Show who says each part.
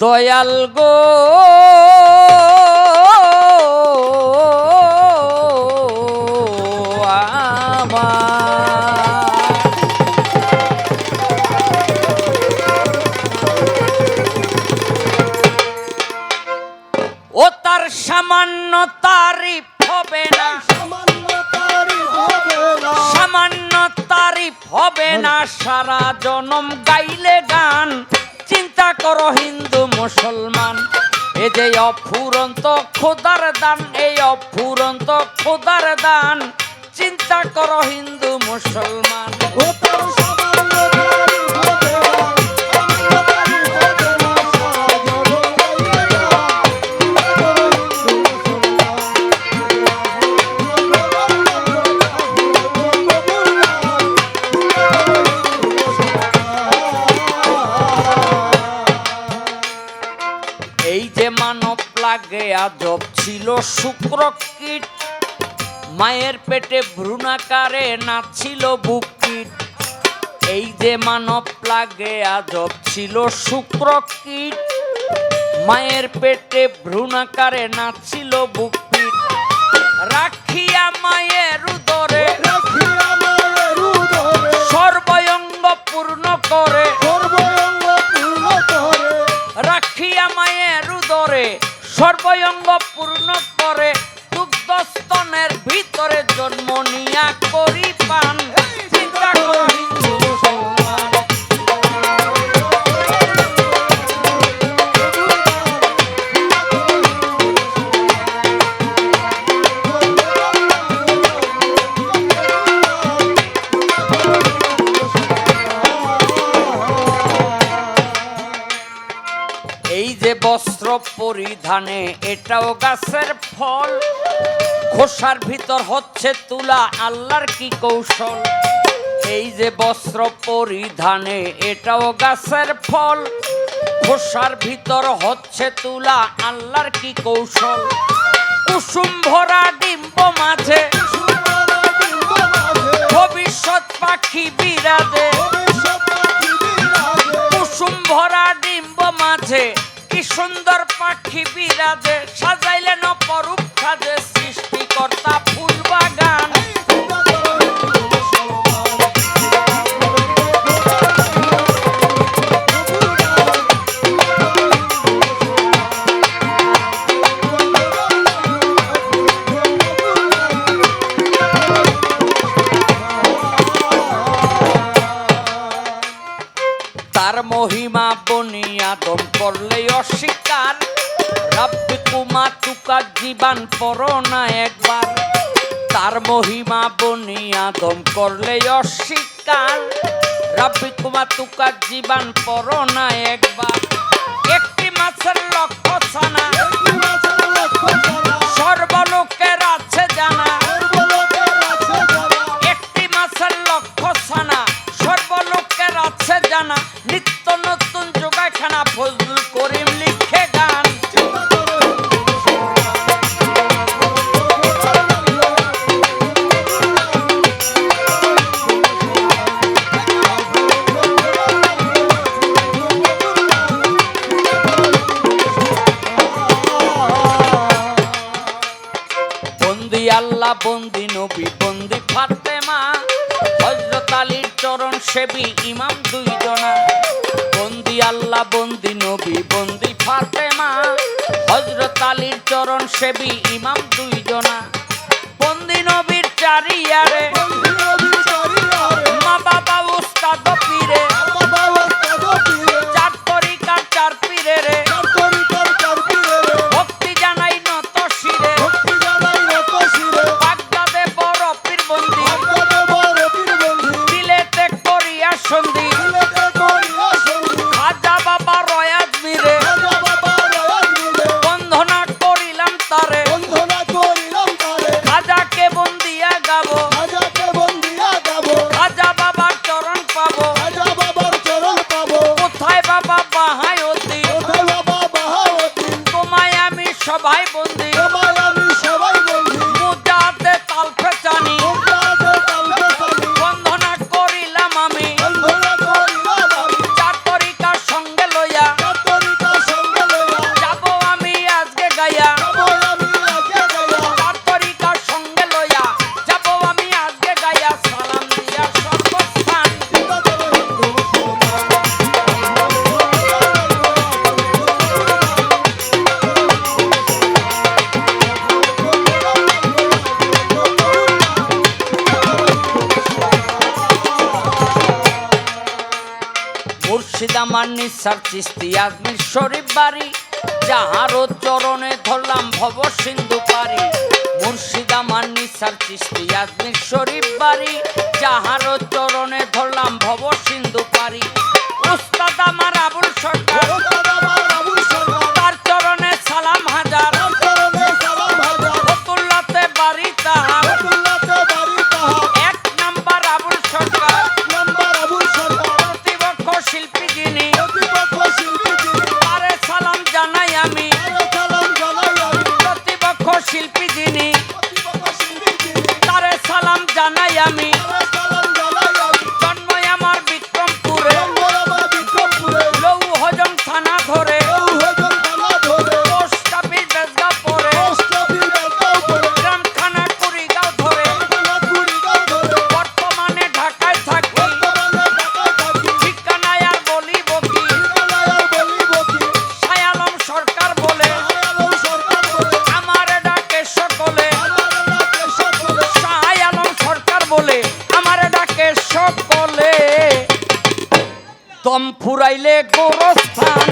Speaker 1: দয়াল গো। ও তার সামান্য তারিফ হবে না। সামান্য তারিফ হবে না। সারা জনম গাইলে গান। চিন্তা করো হিন্দু মুসলমান। এ যে অফুরন্ত খোদার দান, এই অফুরন্ত খোদার দান। চিন্তা করো হিন্দু মুসলমান। এই যে মানব লাগে, আজব ছিল শুক্র কীট মায়ের পেটে ভ্রূণাকারে নাছিল বুক কীট এই যে মানব লাগে, আজব ছিল শুক্র কীট মায়ের পেটে ভ্রূণাকারে নাছিল বুক কীট রাখিয়া মায়ের উদরে সর্বয়ঙ্গ রাখিয়া মায়ের উদরে সর্বয়ঙ্গ পূর্ণ করে দুগ্ধস্তনের ভিতরে জন্ম নিয়া করি পান। চিন্তা করো এই যে বস্ত্র পরিধানে, এটাও গাছের ফল। খোসার ভিতর হচ্ছে তুলা, আল্লাহর কি কৌশল? এই যে বস্ত্র পরিধানে, এটাও গাছের ফল। খোসার ভিতর হচ্ছে তুলা, আল্লাহর কি কৌশল? কুসুম ভরা ডিম্ব মাঝে, ভবিষ্যৎ পাখি বিরাজে। কুসুম ভরা মাঝে কি সুন্দর পাখি বিরাজে সাজাইলেন অপরূপ সাজে সৃষ্টিকর্তা তার বনিয়া দম করলে অস্বীকার। রাব্বি কুমা জীবন পর না একবার। তার মহিমা বনিয়া দম করলে অস্বীকার। রাব্বি কুমা জীবন পর না একবার। একটি মাছের লক্ষ্য ছানা। যোগাখানা ফজলুল করিম লিখে গান। বন্দি আল্লাহ, বন্দি নবী, বন্দি ফাতেমা হজরত আলীর চরণ সেবী ইমাম দুইজনা। বন্দি আল্লাহ বন্দি নবী বন্দি ফাতেমা। হজরত আলীর চরণ সেবি ইমাম দুইজনা। বন্দি নবীর চারিয়ারে। মা বাবা উস্তাদ পীরে। মুর্শিদামান নিসার চিস্তি আজমির শরীফ বাড়ি, যাহারও চরণে ধরলাম ভব সিন্ধু পারি মুর্শিদামান নিসার চিস্তি আজমির শরীফ বাড়ি, যাহারও চরণে ধর সকলে দম ফুরাইলে গোরস্থান।